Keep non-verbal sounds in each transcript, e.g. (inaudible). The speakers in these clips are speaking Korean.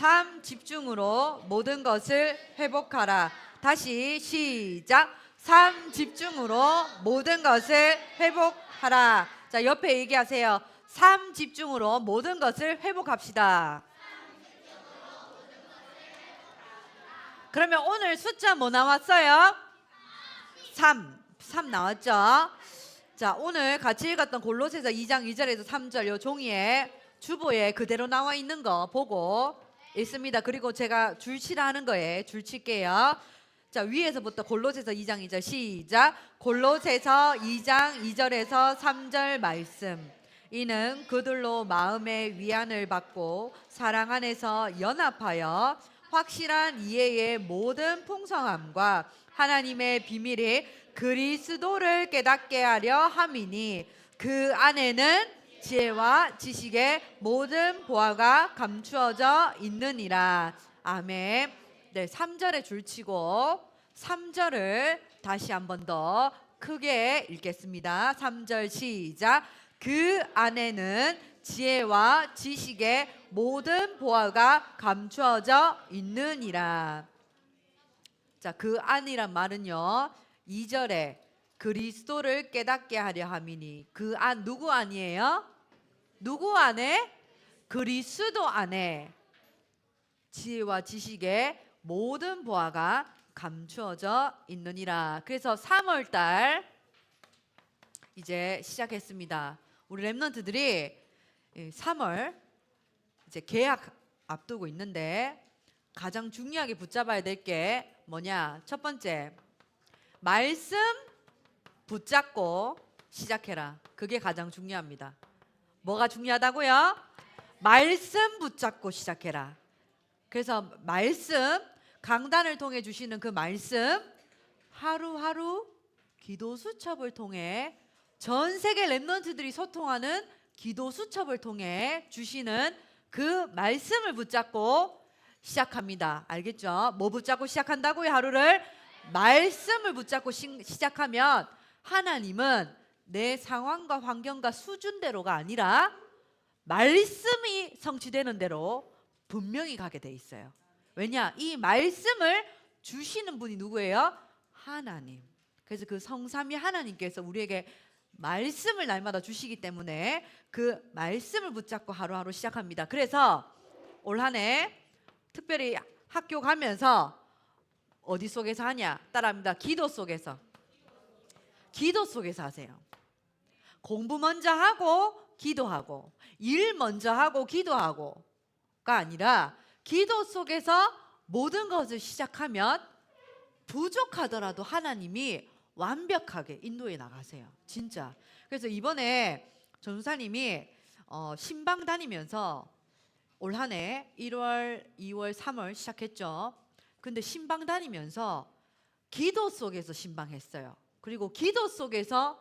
삶 집중으로 모든 것을 회복하라. 다시 시작. 삶 집중으로 모든 것을 회복하라. 자, 옆에 얘기하세요. 삶 집중으로 모든 것을 회복합시다. 그러면 오늘 숫자 뭐 나왔어요? 3. 3 나왔죠? 자, 오늘 같이 읽었던 골로새서 2장 2절에서 3절 요 종이에 주보에 그대로 나와 있는 거 보고 있습니다. 그리고 제가 줄치라 하는 거에 줄칠게요. 자, 위에서부터 골로새서 2장 2절 시작. 골로새서 2장 2절에서 3절 말씀. 이는 그들로 마음의 위안을 받고 사랑 안에서 연합하여 확실한 이해의 모든 풍성함과 하나님의 비밀이 그리스도를 깨닫게 하려 함이니 그 안에는 지혜와 지식의 모든 보화가 감추어져 있느니라. 아멘. 네, 3절에 줄치고 3절을 다시 한 번 더 크게 읽겠습니다. 3절 시작. 그 안에는 지혜와 지식의 모든 보화가 감추어져 있느니라. 자, 그 안이란 말은요. 2절에 그리스도를 깨닫게 하려 함이니 그 안 누구 안이에요? 누구 안에? 그리스도 안에 지혜와 지식의 모든 보화가 감추어져 있느니라. 그래서 3월 달 이제 시작했습니다. 우리 랩런트들이 3월 이제 계약 앞두고 있는데 가장 중요하게 붙잡아야 될 게 뭐냐? 첫 번째 말씀 붙잡고 시작해라. 그게 가장 중요합니다. 뭐가 중요하다고요? 말씀 붙잡고 시작해라. 그래서 말씀 강단을 통해 주시는 그 말씀 하루하루 기도 수첩을 통해 전 세계 랩런트들이 소통하는 기도 수첩을 통해 주시는 그 말씀을 붙잡고 시작합니다. 알겠죠? 뭐 붙잡고 시작한다고요? 하루를 말씀을 붙잡고 시, 시작하면 하나님은 내 상황과 환경과 수준대로가 아니라 말씀이 성취되는 대로 분명히 가게 돼 있어요. 왜냐? 이 말씀을 주시는 분이 누구예요? 하나님. 그래서 그 성삼위 하나님께서 우리에게 말씀을 날마다 주시기 때문에 그 말씀을 붙잡고 하루하루 시작합니다. 그래서 올 한해 특별히 학교 가면서 어디 속에서 하냐? 따라합니다. 기도 속에서. 기도 속에서 하세요. 공부 먼저 하고 기도하고 일 먼저 하고 기도하고가 아니라 기도 속에서 모든 것을 시작하면 부족하더라도 하나님이 완벽하게 인도해 나가세요. 진짜. 그래서 이번에 전사님이 어, 신방 다니면서 올 한 해 1월, 2월, 3월 시작했죠. 근데 신방 다니면서 기도 속에서 신방했어요. 그리고 기도 속에서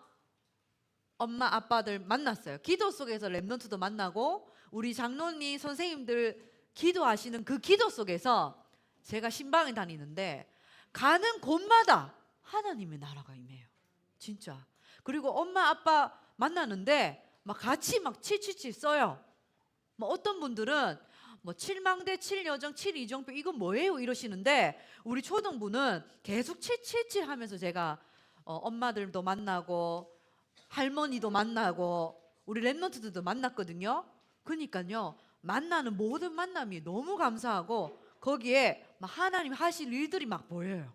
엄마 아빠들 만났어요. 기도 속에서 랩런트도 만나고 우리 장로님 선생님들 기도하시는 그 기도 속에서 제가 신방에 다니는데 가는 곳마다 하나님의 나라가 임해요. 진짜. 그리고 엄마 아빠 만나는데 막 같이 막 칠칠칠 써요. 뭐 어떤 분들은 뭐 칠망대, 칠여정, 칠이정표 이건 뭐예요 이러시는데 우리 초등부는 계속 칠칠칠 하면서 제가 어, 엄마들도 만나고 할머니도 만나고 우리 랩런트들도 만났거든요. 그러니까요 만나는 모든 만남이 너무 감사하고 거기에 막 하나님 하실 일들이 막 보여요.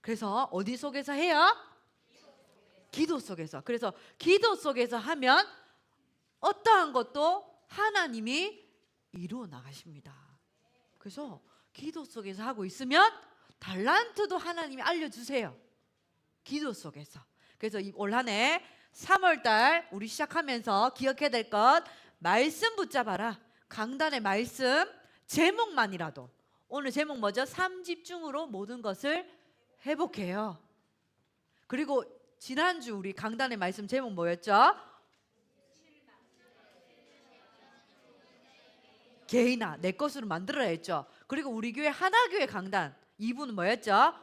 그래서 어디 속에서 해요? 기도 속에서. 그래서 기도 속에서 하면 어떠한 것도 하나님이 이루어 나가십니다. 그래서 기도 속에서 하고 있으면 달란트도 하나님이 알려주세요. 기도 속에서. 그래서 올 한해 3월 달 우리 시작하면서 기억해야 될 것 말씀 붙잡아라. 강단의 말씀 제목만이라도 오늘 제목 뭐죠? 삼집중으로 모든 것을 회복해요. 그리고 지난주 우리 강단의 말씀 제목 뭐였죠? 개인아 내 것으로 만들어야 했죠. 그리고 우리 교회 하나교회 강단 이분은 뭐였죠?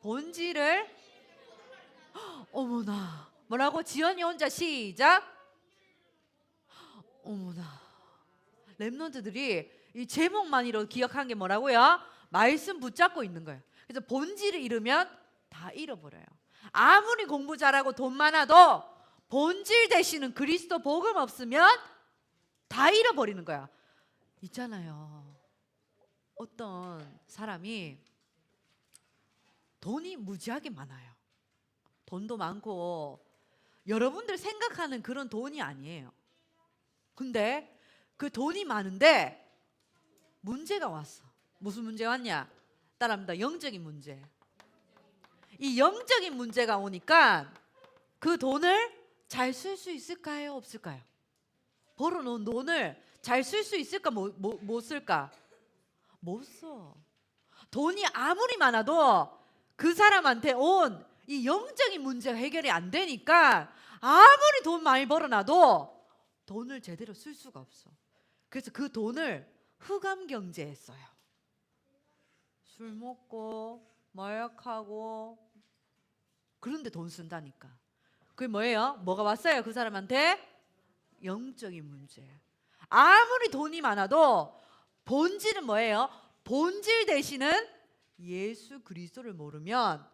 본질을 헉, 어머나 뭐라고 지연이 혼자 시작 어머나 랩런트들이 이 제목만으로 기억한 게 뭐라고요? 말씀 붙잡고 있는 거예요. 그래서 본질을 잃으면 다 잃어버려요. 아무리 공부 잘하고 돈 많아도 본질 되시는 그리스도 복음 없으면 다 잃어버리는 거야. 있잖아요. 어떤 사람이 돈이 무지하게 많아요. 돈도 많고 여러분들 생각하는 그런 돈이 아니에요. 근데 그 돈이 많은데 문제가 왔어. 무슨 문제 왔냐? 따라합니다. 영적인 문제. 이 영적인 문제가 오니까 그 돈을 잘 쓸 수 있을까요? 없을까요? 벌어놓은 돈을 잘 쓸 수 있을까? 못, 못, 못 쓸까? 못 써. 돈이 아무리 많아도 그 사람한테 온 이 영적인 문제가 해결이 안 되니까 아무리 돈 많이 벌어놔도 돈을 제대로 쓸 수가 없어. 그래서 그 돈을 흑암 경제에 써요. 술 먹고 마약하고 그런데 돈 쓴다니까. 그게 뭐예요? 뭐가 왔어요? 그 사람한테 영적인 문제. 아무리 돈이 많아도 본질은 뭐예요? 본질 대신은 예수 그리스도를 모르면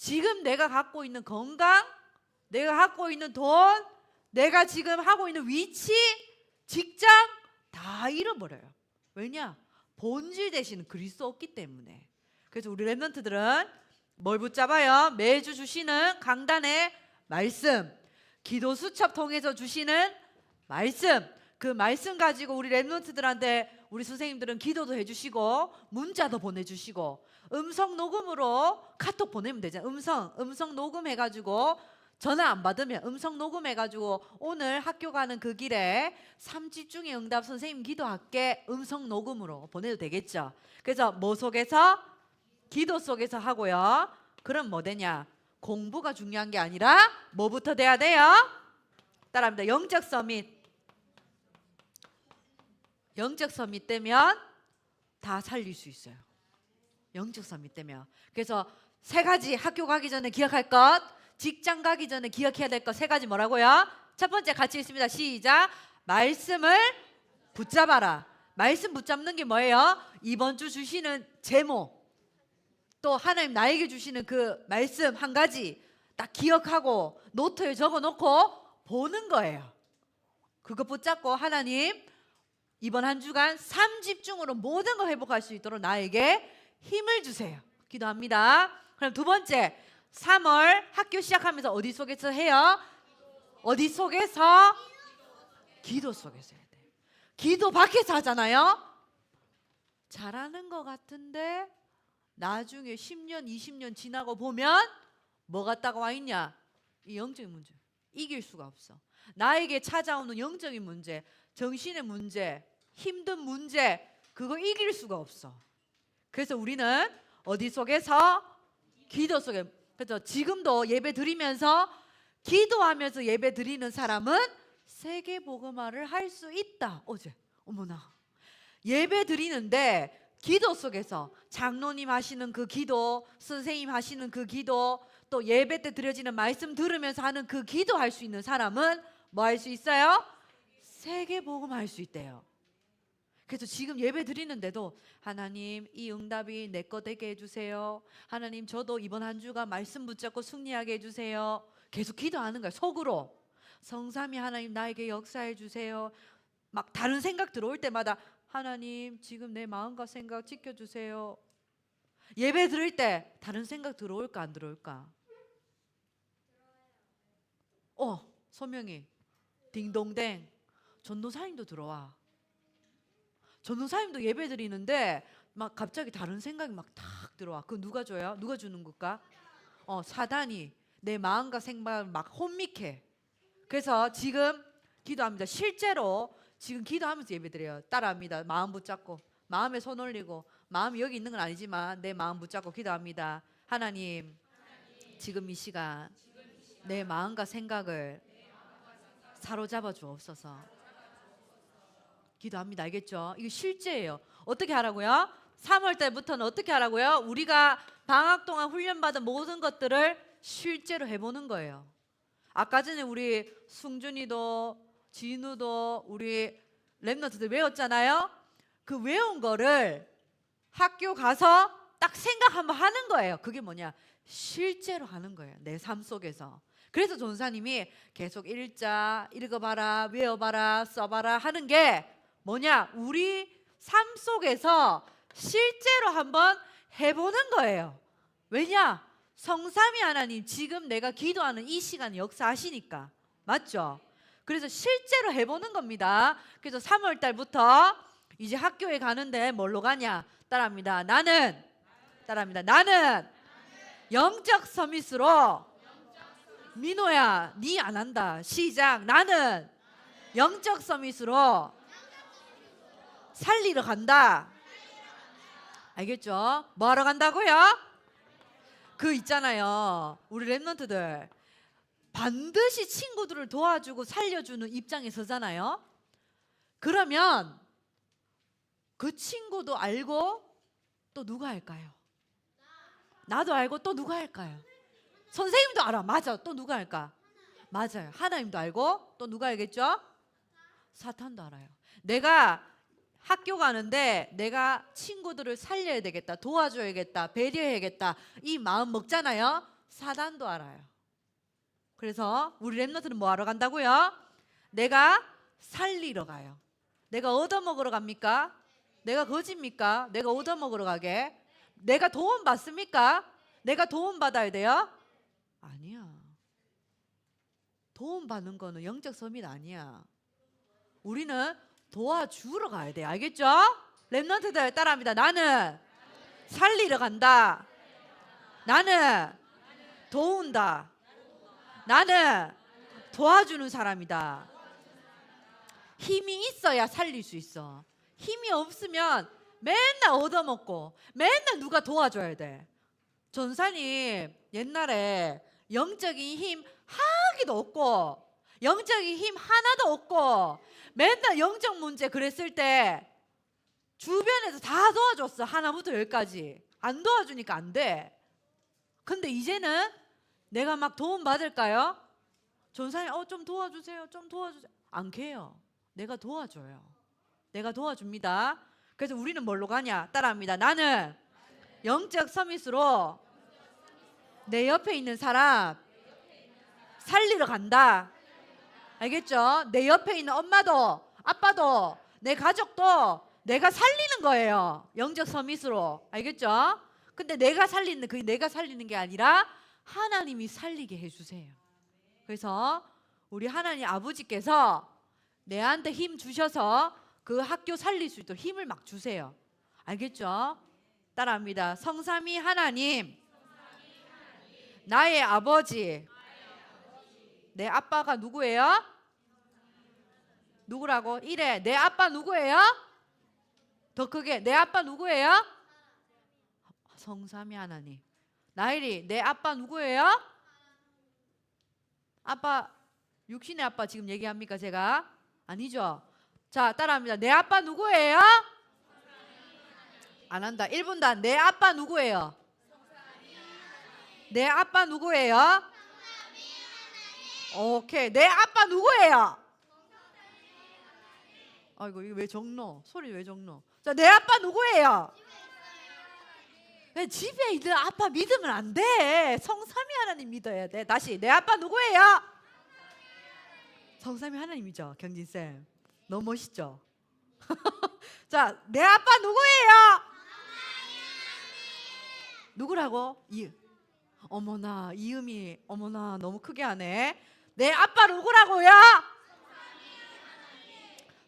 지금 내가 갖고 있는 건강, 내가 갖고 있는 돈, 내가 지금 하고 있는 위치, 직장 다 잃어버려요. 왜냐? 본질 대신 그리스도 없기 때문에. 그래서 우리 랩런트들은 뭘 붙잡아요? 매주 주시는 강단의 말씀, 기도 수첩 통해서 주시는 말씀, 그 말씀 가지고 우리 랩런트들한테 우리 선생님들은 기도도 해주시고 문자도 보내주시고 음성 녹음으로 카톡 보내면 되잖아요. 음성 음성 녹음해가지고 전화 안 받으면 음성 녹음해가지고 오늘 학교 가는 그 길에 삼집중의 응답 선생님 기도할게 음성 녹음으로 보내도 되겠죠. 그래서 뭐 속에서 기도 속에서 하고요. 그럼 뭐 되냐? 공부가 중요한 게 아니라 뭐부터 돼야 돼요? 따라합니다. 영적 서밋. 영적 서밋 되면 다 살릴 수 있어요. 영적 서밋 되면. 그래서 세 가지 학교 가기 전에 기억할 것, 직장 가기 전에 기억해야 될 것 세 가지 뭐라고요? 첫 번째 같이 있습니다. 시작. 말씀을 붙잡아라. 말씀 붙잡는 게 뭐예요? 이번 주 주시는 제목. 또 하나님 나에게 주시는 그 말씀 한 가지 딱 기억하고 노트에 적어 놓고 보는 거예요. 그거 붙잡고 하나님 이번 한 주간 삶 집중으로 모든 걸 회복할 수 있도록 나에게 힘을 주세요. 기도합니다. 그럼 두 번째 3월 학교 시작하면서 어디 속에서 해요? 어디 속에서? 기도 속에서 해야 돼요. 기도 밖에서 하잖아요. 잘하는 것 같은데 나중에 10년, 20년 지나고 보면 뭐가 딱와 있냐? 이 영적인 문제. 이길 수가 없어. 나에게 찾아오는 영적인 문제, 정신의 문제, 힘든 문제, 그거 이길 수가 없어. 그래서 우리는 어디 속에서 기도 속에 그래서 지금도 예배 드리면서 기도하면서 예배 드리는 사람은 세계 복음화를 할 수 있다. 어제 어머나 예배 드리는데 기도 속에서 장로님 하시는 그 기도, 선생님 하시는 그 기도, 또 예배 때 드려지는 말씀 들으면서 하는 그 기도 할 수 있는 사람은 뭐 할 수 있어요? 세계 복음 할 수 있대요. 그래서 지금 예배 드리는데도 하나님 이 응답이 내거 되게 해주세요. 하나님 저도 이번 한 주가 말씀 붙잡고 승리하게 해주세요. 계속 기도하는 거야 속으로. 성삼이 하나님 나에게 역사해 주세요. 막 다른 생각 들어올 때마다 하나님 지금 내 마음과 생각 지켜주세요. 예배 드릴 때 다른 생각 들어올까 안 들어올까? 어 소명이 딩동댕 전도사님도 들어와. 전도사님도 예배 드리는데 막 갑자기 다른 생각이 막 탁 들어와. 그 누가 줘요? 누가 주는 걸까? 어 사단이 내 마음과 생각을 막 혼미케. 그래서 지금 기도합니다. 실제로 지금 기도하면서 예배 드려요. 따라합니다. 마음 붙잡고 마음에 손 올리고 마음이 여기 있는 건 아니지만 내 마음 붙잡고 기도합니다. 하나님, 지금 이 시간 내 마음과 생각을 사로잡아 주옵소서. 기도합니다. 알겠죠? 이거 실제예요. 어떻게 하라고요? 3월 달부터는 어떻게 하라고요? 우리가 방학 동안 훈련받은 모든 것들을 실제로 해보는 거예요. 아까 전에 우리 승준이도 진우도 우리 랩너트들 외웠잖아요. 그 외운 거를 학교 가서 딱 생각 한번 하는 거예요. 그게 뭐냐? 실제로 하는 거예요. 내 삶 속에서. 그래서 전사님이 계속 읽자, 읽어봐라, 외워봐라, 써봐라 하는 게 뭐냐? 우리 삶 속에서 실제로 한번 해보는 거예요. 왜냐? 성삼위 하나님 지금 내가 기도하는 이 시간 역사하시니까 맞죠? 그래서 실제로 해보는 겁니다. 그래서 3월 달부터 이제 학교에 가는데 뭘로 가냐? 따라합니다. 나는 따라합니다. 나는 영적 서밋으로 민호야, 니 안 한다. 시작. 나는 영적 서밋으로 살리러 간다. 알겠죠? 뭐 하러 간다고요? 그 있잖아요. 우리 랩런트들 반드시 친구들을 도와주고 살려주는 입장에 서잖아요. 그러면 그 친구도 알고 또 누가 할까요? 나도 알고 또 누가 할까요? 선생님도 알아. 맞아. 또 누가 할까? 맞아요. 하나님도 알고 또 누가 알겠죠? 사탄도 알아요. 내가 학교 가는데 내가 친구들을 살려야 되겠다. 도와줘야겠다. 배려해야겠다. 이 마음 먹잖아요. 사단도 알아요. 그래서 우리 랩너들은 뭐 하러 간다고요? 내가 살리러 가요. 내가 얻어먹으러 갑니까? 내가 거짓입니까? 내가 얻어먹으러 가게? 내가 도움 받습니까? 내가 도움 받아야 돼요? 아니야. 도움 받는 거는 영적 서밋 아니야. 우리는 도와주러 가야 돼. 알겠죠? 랩런트들 따라합니다. 나는 살리러 간다. 나는 도운다. 나는 도와주는 사람이다. 힘이 있어야 살릴 수 있어. 힘이 없으면 맨날 얻어먹고 맨날 누가 도와줘야 돼. 전사님 옛날에 영적인 힘 하기도 없고 영적인 힘 하나도 없고 맨날 영적 문제 그랬을 때 주변에서 다 도와줬어 하나부터 열까지 안 도와주니까 안 돼. 근데 이제는 내가 막 도움 받을까요? 전사님 어 좀 도와주세요 좀 도와주세요 안 해요. 내가 도와줘요. 내가 도와줍니다. 그래서 우리는 뭘로 가냐? 따라합니다. 나는 영적 서밋으로 내 옆에 있는 사람 살리러 간다. 알겠죠? 내 옆에 있는 엄마도 아빠도 내 가족도 내가 살리는 거예요. 영적 서밋으로. 알겠죠? 근데 내가 살리는 그 내가 살리는 게 아니라 하나님이 살리게 해 주세요. 그래서 우리 하나님 아버지께서 내한테 힘 주셔서 그 학교 살릴 수 있도록 힘을 막 주세요. 알겠죠? 따라합니다. 성삼위 하나님, 나의 아버지, 내 아빠가 누구예요? 누구라고? 이래. 내 아빠 누구예요? 더 크게. 내 아빠 누구예요? 성삼위 하나님. 나일이 내 아빠 누구예요? 아빠 육신의 아빠 지금 얘기합니까 제가? 아니죠. 자 따라합니다. 내 아빠 누구예요? 안 한다. 1분 단. 내 아빠 누구예요? 내 아빠 누구예요? 오케이. 내 아빠 누구예요? 아이고 이거 왜 적노? 소리 왜 적노? 자, 내 아빠 누구예요? 네, 집에 있는 아빠 믿으면 안 돼. 성삼위 하나님 믿어야 돼. 다시 내 아빠 누구예요? 성삼위 하나님이죠, 경진 쌤. 너무 멋있죠? (laughs) 자, 내 아빠 누구예요? 누구라고? 이 어머나 이음이 어머나 너무 크게 하네. 내 아빠 누구라고요?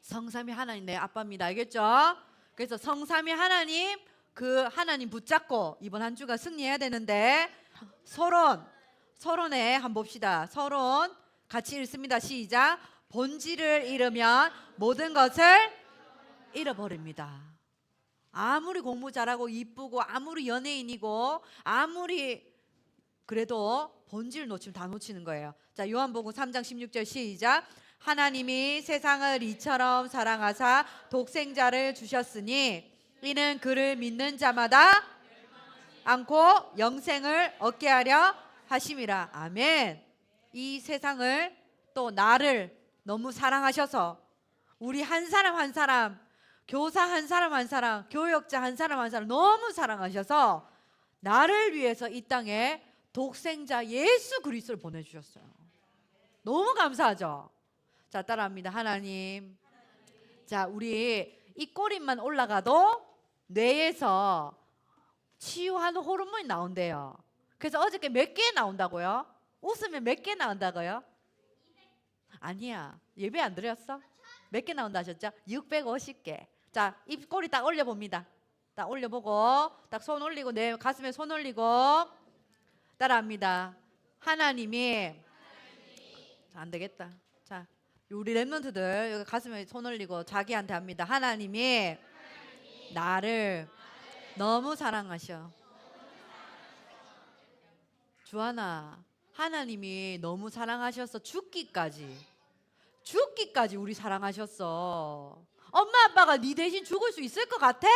성삼위 하나님 내 아빠입니다. 알겠죠? 그래서 성삼위 하나님 그 하나님 붙잡고 이번 한 주가 승리해야 되는데 서론 서론에 한번 봅시다. 서론 같이 읽습니다. 시작. 본질을 잃으면 모든 것을 잃어버립니다. 아무리 공부 잘하고 이쁘고 아무리 연예인이고 아무리 그래도 본질 놓치면 다 놓치는 거예요. 자, 요한복음 3장 16절 시작. 하나님이 세상을 이처럼 사랑하사 독생자를 주셨으니 이는 그를 믿는 자마다 않고 영생을 얻게 하려 하심이라. 아멘. 이 세상을 또 나를 너무 사랑하셔서 우리 한 사람 한 사람 교사 한 사람 한 사람, 교역자 한 사람 한 사람 너무 사랑하셔서 나를 위해서 이 땅에 독생자 예수 그리스도를 보내주셨어요. 너무 감사하죠. 자 따라합니다. 하나님. 자 우리 이 꼬리만 올라가도 뇌에서 치유하는 호르몬이 나온대요. 그래서 어저께 몇 개 나온다고요? 웃으면 몇 개 나온다고요? 아니야. 예배 안 드렸어? 몇 개 나온다 하셨죠? 650개. 자, 입 꼬리 딱 올려 봅니다. 딱 올려 보고 딱 손 올리고 내 가슴에 손 올리고 따라합니다. 하나님이 자, 안 되겠다. 자, 우리 랩런트들 여기 가슴에 손 올리고 자기한테 합니다. 하나님이 나를 너무 사랑하셔. 주하나, 하나님이 너무 사랑하셔서 죽기까지, 죽기까지 우리 사랑하셨어. 엄마 아빠가 네 대신 죽을 수 있을 것 같아?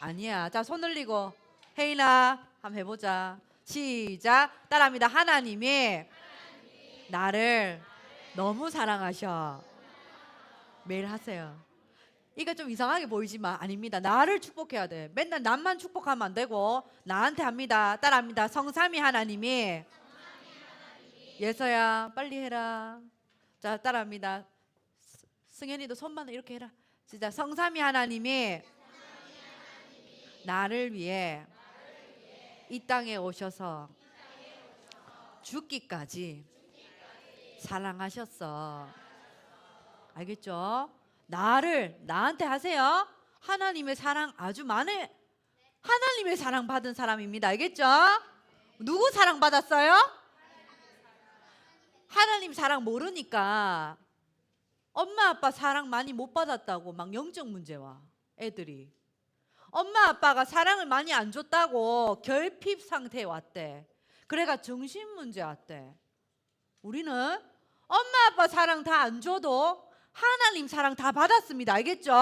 아니야. 자, 손 올리고 혜인아 한번 해보자. 시작. 따라합니다. 하나님이 나를 너무 사랑하셔. 매일 하세요. 이거 좀 이상하게 보이지만 아닙니다. 나를 축복해야 돼. 맨날 남만 축복하면 안 되고 나한테 합니다. 따라합니다. 성삼위 하나님이 예서야 빨리 해라. 자 따라합니다. 스- 승현이도 손만 이렇게 해라. 진짜 성삼위 하나님이 나를 위해 이 땅에 오셔서 죽기까지 사랑하셨어. 알겠죠? 나를 나한테 하세요. 하나님의 사랑 아주 많은 하나님의 사랑 받은 사람입니다. 알겠죠? 누구 사랑 받았어요? 하나님 사랑 모르니까 엄마 아빠 사랑 많이 못 받았다고 막 영적 문제와 애들이 엄마 아빠가 사랑을 많이 안 줬다고 결핍 상태에 왔대. 그래가 정신 문제 왔대. 우리는 엄마 아빠 사랑 다 안 줘도 하나님 사랑 다 받았습니다. 알겠죠?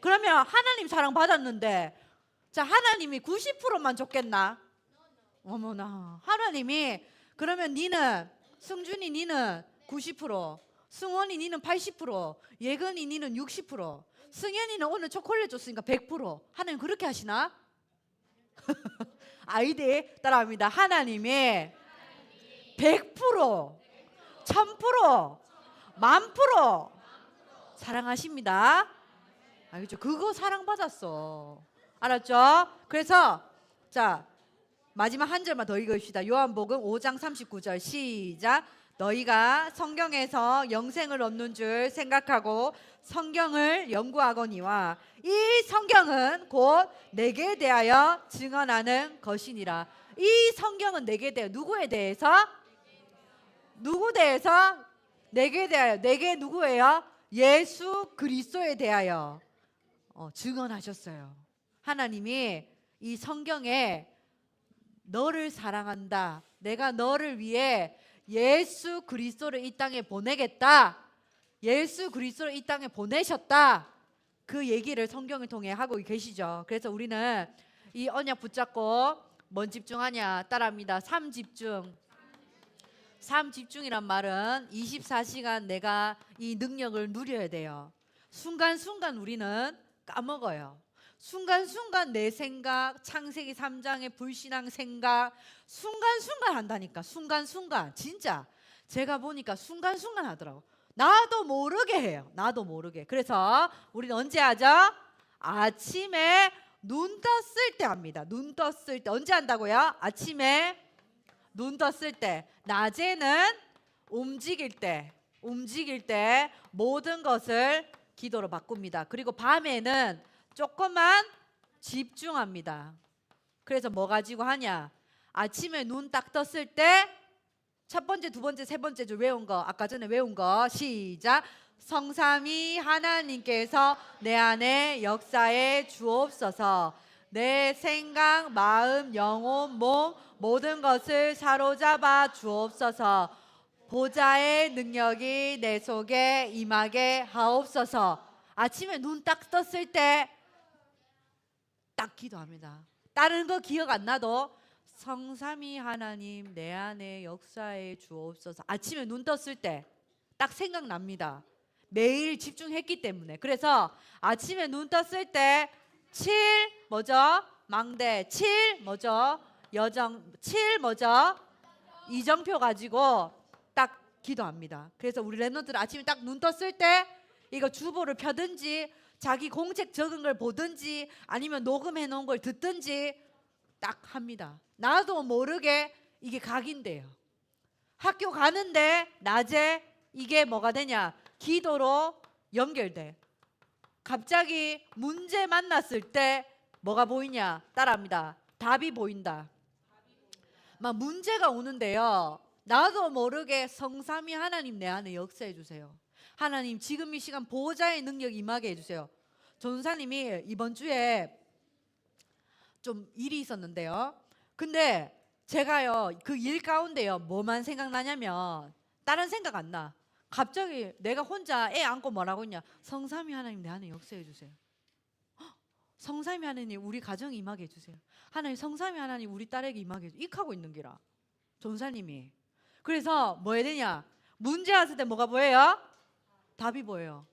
그러면 하나님 사랑 받았는데 자 하나님이 90%만 줬겠나? 어머나 하나님이 그러면 니는 승준이 니는 90% 승원이 니는 80% 예건이 니는 60% 승현이는 오늘 초콜릿 줬으니까 100% 하나님 그렇게 하시나? (laughs) 아이디 따라합니다. 하나님이 100% 1000%만 프로 사랑하십니다. 알겠죠? 그거 사랑받았어. 알았죠? 그래서 자 마지막 한 절만 더 읽읍시다. 요한복음 5장 39절 시작. 너희가 성경에서 영생을 얻는 줄 생각하고 성경을 연구하거니와 이 성경은 곧 내게 대하여 증언하는 것이니라. 이 성경은 내게 대해 누구에 대해서 누구 대해서 내게 대하여 내게 누구예요? 예수 그리스도에 대하여 어, 증언하셨어요. 하나님이 이 성경에 너를 사랑한다. 내가 너를 위해 예수 그리스도를 이 땅에 보내겠다. 예수 그리스도를 이 땅에 보내셨다. 그 얘기를 성경을 통해 하고 계시죠. 그래서 우리는 이 언약 붙잡고 뭔 집중하냐 따라합니다. 삶 집중. 삶 집중이란 말은 24시간 내가 이 능력을 누려야 돼요. 순간순간 우리는 까먹어요. 순간순간 내 생각, 창세기 3장의 불신앙 생각, 순간순간 한다니까. 순간순간. 진짜. 제가 보니까 순간순간 하더라고. 나도 모르게 해요. 나도 모르게. 그래서 우리는 언제 하죠? 아침에 눈 떴을 때 합니다. 눈 떴을 때. 언제 한다고요? 아침에 눈 떴을 때, 낮에는 움직일 때, 움직일 때 모든 것을 기도로 바꿉니다. 그리고 밤에는 조금만 집중합니다. 그래서 뭐 가지고 하냐? 아침에 눈 딱 떴을 때 첫 번째, 두 번째, 세 번째 줄 외운 거, 아까 전에 외운 거 시작. 성삼이 하나님께서 내 안에 역사에 주옵소서. 내 생각, 마음, 영혼, 몸 모든 것을 사로잡아 주옵소서. 보좌의 능력이 내 속에 임하게 하옵소서. 아침에 눈 딱 떴을 때 딱 기도합니다. 다른 거 기억 안 나도 성삼위 하나님 내 안에 역사에 주옵소서. 아침에 눈 떴을 때 딱 생각납니다. 매일 집중했기 때문에 그래서 아침에 눈 떴을 때 7 뭐죠? 망대 7 뭐죠? 여정 7 뭐죠? 이정표 가지고 딱 기도합니다. 그래서 우리 랩런트들 아침에 딱 눈 떴을 때 이거 주보를 펴든지 자기 공책 적은 걸 보든지 아니면 녹음해 놓은 걸 듣든지 딱 합니다. 나도 모르게 이게 각인돼요. 학교 가는데 낮에 이게 뭐가 되냐? 기도로 연결돼. 갑자기 문제 만났을 때 뭐가 보이냐? 따라합니다. 답이 보인다. 막 문제가 오는데요. 나도 모르게 성삼위 하나님 내 안에 역사해 주세요. 하나님 지금 이 시간 보호자의 능력 임하게 해 주세요. 전사님이 이번 주에 좀 일이 있었는데요. 근데 제가요 그 일 가운데요 뭐만 생각나냐면 다른 생각 안 나. 갑자기 내가 혼자 애 안고 뭐라고 했냐? 성삼위 하나님 내 안에 역사해 주세요. 헉, 성삼위 하나님 우리 가정 임하게 해주세요. 하나님 성삼위 하나님 우리 딸에게 임하게 해주세요. 익하고 있는 기라. 전사님이. 그래서 뭐 해야 되냐? 문제 왔을 때 뭐가 보여요? 답이 보여요.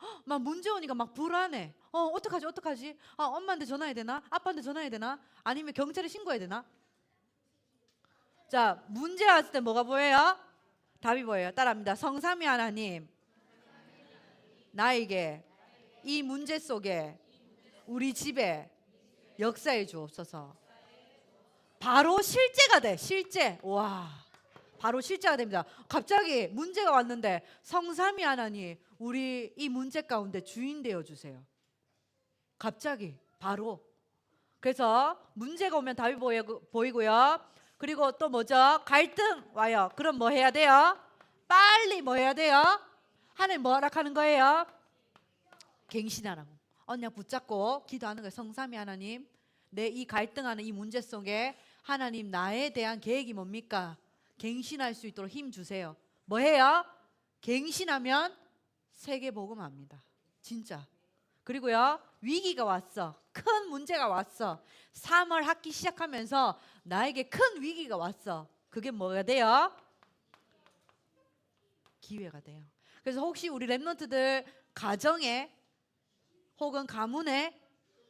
헉, 막 문제 오니까 막 불안해. 어 어떡하지 어떡하지? 아 엄마한테 전화해야 되나? 아빠한테 전화해야 되나? 아니면 경찰에 신고해야 되나? 자 문제 왔을 때 뭐가 보여요? 답이 보여요. 따라합니다. 성삼위 하나님 나에게 이 문제 속에 우리 집에 역사해 주옵소서. 바로 실제가 돼. 실제. 와. 바로 실제가 됩니다. 갑자기 문제가 왔는데 성삼위 하나님 우리 이 문제 가운데 주인 되어 주세요. 갑자기 바로 그래서 문제가 오면 답이 보이- 보이고요. 그리고 또 뭐죠? 갈등 와요. 그럼 뭐 해야 돼요? 빨리 뭐 해야 돼요? 하나님 뭐라 하는 거예요? 갱신하라고. 언약 붙잡고 기도하는 거예요. 성삼위 하나님. 내 이 갈등하는 이 문제 속에 하나님 나에 대한 계획이 뭡니까? 갱신할 수 있도록 힘 주세요. 뭐 해요? 갱신하면 세계 복음합니다. 진짜. 그리고요. 위기가 왔어. 큰 문제가 왔어. 3월 학기 시작하면서 나에게 큰 위기가 왔어. 그게 뭐가 돼요? 기회가 돼요. 그래서 혹시 우리 랩런트들 가정에 혹은 가문에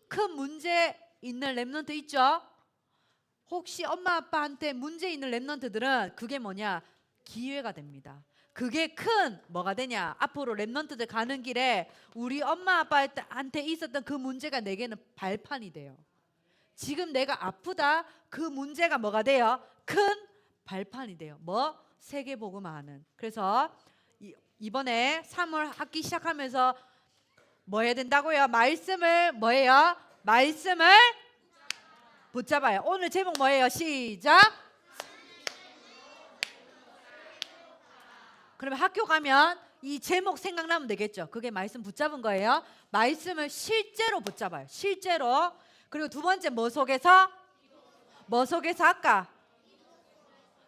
큰 문제 있는 랩런트 있죠? 혹시 엄마 아빠한테 문제 있는 랩런트들은 그게 뭐냐? 기회가 됩니다. 그게 큰 뭐가 되냐? 앞으로 랩런트들 가는 길에 우리 엄마 아빠한테 있었던 그 문제가 내게는 발판이 돼요. 지금 내가 아프다 그 문제가 뭐가 돼요? 큰 발판이 돼요. 뭐 세계 복음화하는. 그래서 이, 이번에 3월 학기 시작하면서 뭐 해야 된다고요? 말씀을 뭐예요? 말씀을 붙잡아요. 오늘 제목 뭐예요? 시작. 그러면 학교 가면 이 제목 생각나면 되겠죠. 그게 말씀 붙잡은 거예요. 말씀을 실제로 붙잡아요. 실제로. 그리고 두 번째 뭐 속에서? 뭐 속에서 아까?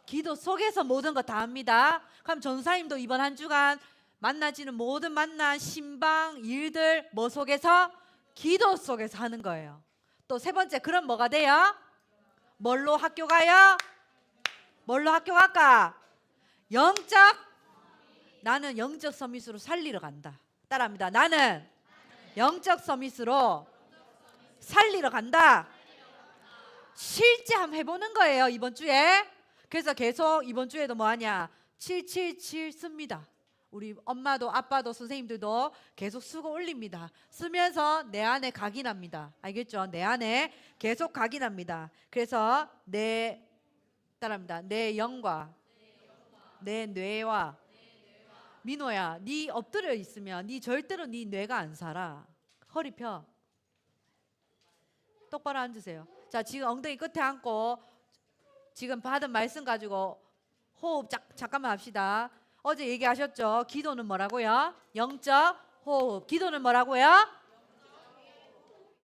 기도 속에서 모든 거 다 합니다. 그럼 전사님도 이번 한 주간 만나지는 모든 만난 신방 일들 뭐 속에서? 기도 속에서 하는 거예요. 또 세 번째 그럼 뭐가 돼요? 뭘로 학교 가요? 뭘로 학교 갈까? 영적 나는 영적 서밋으로 살리러 간다. 따라합니다. 나는 영적 서밋으로 살리러 간다. 실제 한번 해보는 거예요 이번 주에. 그래서 계속 이번 주에도 뭐 하냐? 777 씁니다. 우리 엄마도 아빠도 선생님들도 계속 쓰고 올립니다. 쓰면서 내 안에 각인합니다. 알겠죠? 내 안에 계속 각인합니다. 그래서 내 따라합니다. 내 영과 내 뇌와 민호야, 네 엎드려 있으면 네 절대로 네 뇌가 안 살아. 허리 펴. 똑바로 앉으세요. 자, 지금 엉덩이 끝에 앉고 지금 받은 말씀 가지고 호흡 자, 잠깐만 합시다. 어제 얘기하셨죠? 기도는 뭐라고요? 영적 호흡. 기도는 뭐라고요?